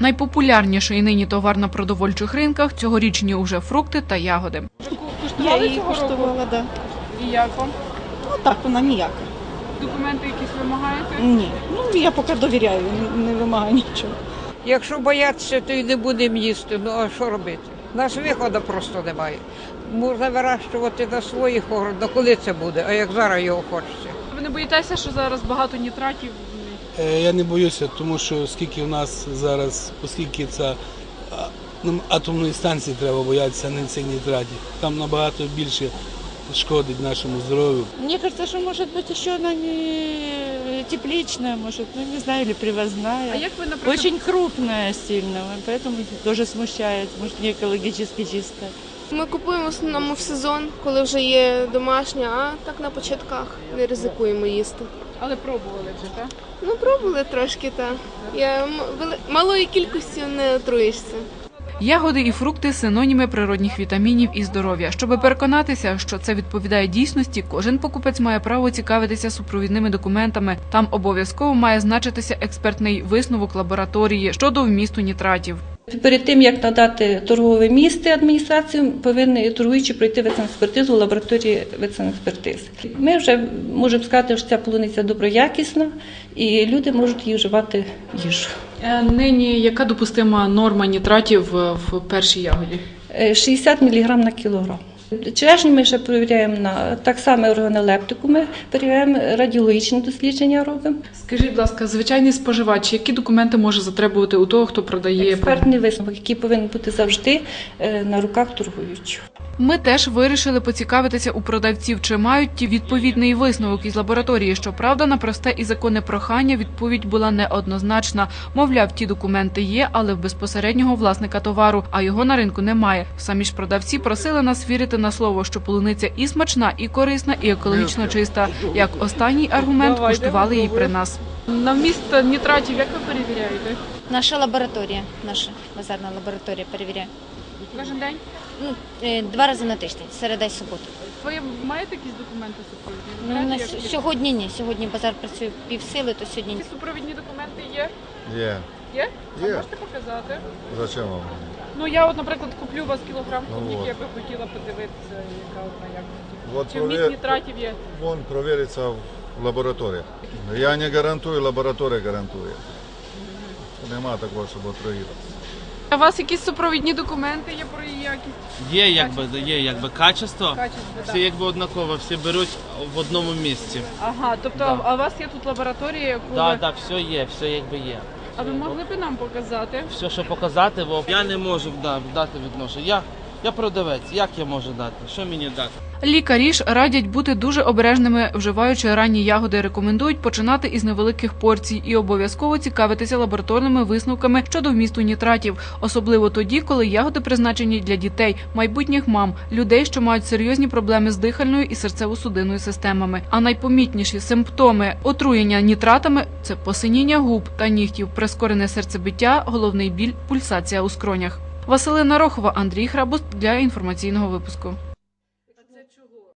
Найпопулярніший нині товар на продовольчих ринках цьогорічні уже фрукти та ягоди. Я її коштувала, да. І як вам? Ну так, вона ніяка. Документи якісь вимагаєте? Ні. Ну я поки довіряю, не, вимагаю нічого. Якщо боятися, то й не будемо їсти. Ну а що робити? У нас виходу просто немає. Можна вирощувати на своїх огородах, коли це буде, а як зараз його хочеться. Ви не боїтеся, що зараз багато нітратів? Е, Я не боюся, тому що скільки в нас зараз, оскільки це а, нам атомної станції треба боятися, а не цих нітратів. Там набагато більше шкодить нашому здоров'ю. Мне кажется, что может быть еще она не тепличная, может, ну не знаю, или привозная. А як ви, наприклад, Очень крупная сильно, поэтому тоже смущает, может, не экологически чистая. Ми купуємо в основному в сезон, коли вже є домашня, а так на початках не ризикуємо їсти. але пробували вже, так? Ну, пробували трошки, так. Я м- вели- малою кількістю не отруєшся. Ягоди і фрукти синоніми природних вітамінів і здоров'я. Щоби переконатися, що це відповідає дійсності, кожен покупець має право цікавитися супровідними документами. Там обов'язково має значитися експертний висновок лабораторії щодо вмісту нітратів. Перед тим як надати торгове місце адміністрації, повинні торгуючі пройти ветсанекспертизу в лабораторії ветсанекспертизи. Ми вже можемо сказати, що ця полуниця доброякісна, і люди можуть її вживати в їжу. Е, Нині яка допустима норма нітратів в першій ягоді? Е, 60 мг на кілограм. Черешню ми ще перевіряємо на так само органолептику. Ми перевіряємо радіологічні дослідження робимо. Скажіть, будь ласка, звичайний споживач, які документи може затребувати у того, хто продає? Експертний висновок, який повинен бути завжди е, на руках торгуючого. Ми теж вирішили поцікавитися у продавців, чи мають ті відповідний висновок із лабораторії. Щоправда, на просте і законне прохання відповідь була неоднозначна. Мовляв, ті документи є, але в безпосереднього власника товару, а його на ринку немає. Самі ж продавці просили нас вірити на слово, що полуниця і смачна, і корисна, і екологічно чиста. Як останній аргумент куштували її при нас. На вміст нітратів як ви перевіряєте? Наша лабораторія, наша базарна лабораторія перевіряє. Кожен день? Ну, е, два рази на тиждень, середа і субота. Ви маєте якісь документи супровідні? Ну, на сьогодні ні. Сьогодні базар працює півсили, то сьогодні ні. супровідні документи є? Є. Є? Є. Можете показати? Зачем вам? Ну я от, наприклад, куплю у вас кілограм Ну, клубніки, от. я би хотіла подивитися, яка вона якості. Вот Чи вміст провер... нітратів є? Вон проверится в лабораторії. Я не гарантую, лабораторія гарантує. Нема такого, щоб отруїти. А у вас якісь супровідні документи є про її якість? Є якби є якби качество. Качество, Всі так. якби однаково, всі беруть в одному місці. Ага, тобто Да. а у вас є тут лабораторія, яку Так, ви... так, все є, все якби є. А ви могли б нам показати? Все, що показати, бо я не можу да, дати відношення. Я, я продавець, як я можу дати? Що мені дати? Лікарі ж радять бути дуже обережними, вживаючи ранні ягоди. Рекомендують починати із невеликих порцій і обов'язково цікавитися лабораторними висновками щодо вмісту нітратів, особливо тоді, коли ягоди призначені для дітей, майбутніх мам, людей, що мають серйозні проблеми з дихальною і серцево-судинною системами. А найпомітніші симптоми отруєння нітратами це посиніння губ та нігтів, прискорене серцебиття, головний біль, пульсація у скронях. Василина Рохова, Андрій Храбус для інформаційного випуску.